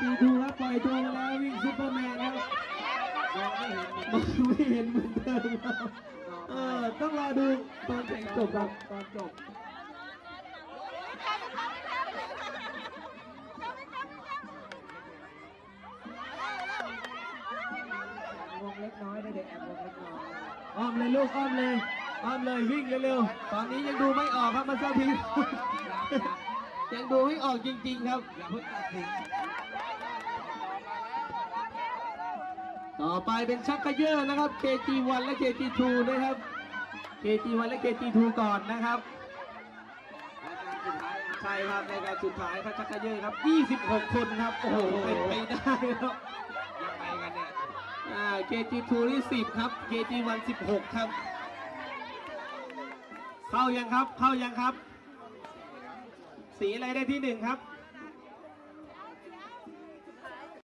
จีทูครับปล่อยตัวมาแล้ววิ่งซุปเปอร์แมนครับมองไม่เห็นมองไม่เห็นเหมือนเดิมครับเออต้องรอดูตอนแข่งจบครับตอนจบวงเล็กน้อยได้เด็กแอบวงเล็กน้อยอ้อมเลยลูกอ้อมเลยอ้อมเลยวิ่งเร็วๆตอนนี้ยังดูไม่ออกครับมาเซอร์ที ยังดูไม่ออกจริง ๆ ครับ อย่าเพิ่งตัดสินต่อไปเป็นชักเขยอร์นะครับ KG1 และ KG2 นะครับ KG1 และ KG2 ก่อนนะครับรายการสุดท้ายใช่ครับในการสุดท้ายครับชักเขยอร์ครับ 26 คนครับ โอ้โหเป็นไปได้ครับยังไงกันเนี่ยอ่า KG2 นี่10 ครับ KG1 16 ครับ เข้ายังครับ เข้ายังครับ สีอะไรได้ที่หนึ่งครับ